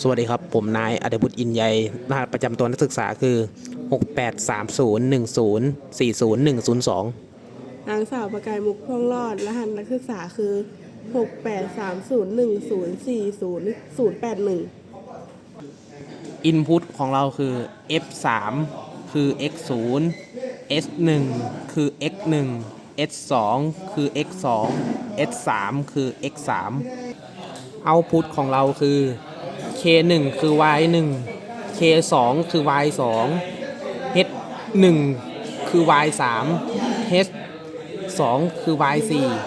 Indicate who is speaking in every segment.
Speaker 1: สวัสดีครับ ผมนายอดบุตรอินใยรหัสประจำตัวนักศึกษาคือ 683010401002
Speaker 2: นางสาวประกายมุกพ่วงรอด รหัสนักศึกษาคือ 6 8 3 0 1 0 4 0 0 8 1
Speaker 1: อินพุตของเราคือ f3 คือ x0 s1 คือ x1 s2 คือ x2 s3 คือ x3 เอาพุตของเราคือ k1 คือ y1 k2 คือ y2 h1 คือ y3 h2 คือ y4 อะ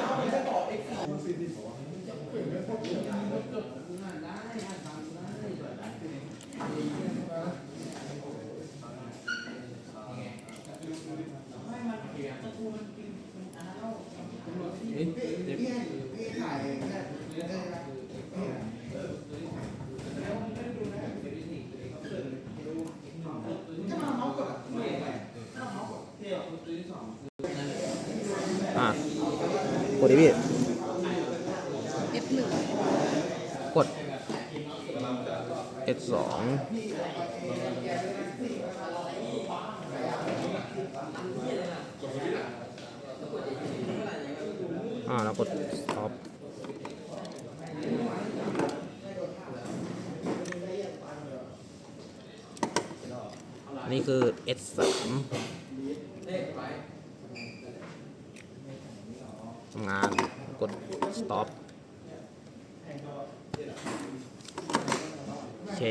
Speaker 1: กดดิพี่
Speaker 2: F1
Speaker 1: กด S สองอ่าแล้วกด stop อันนี้คือ S สาม ทำงานกด stop โเค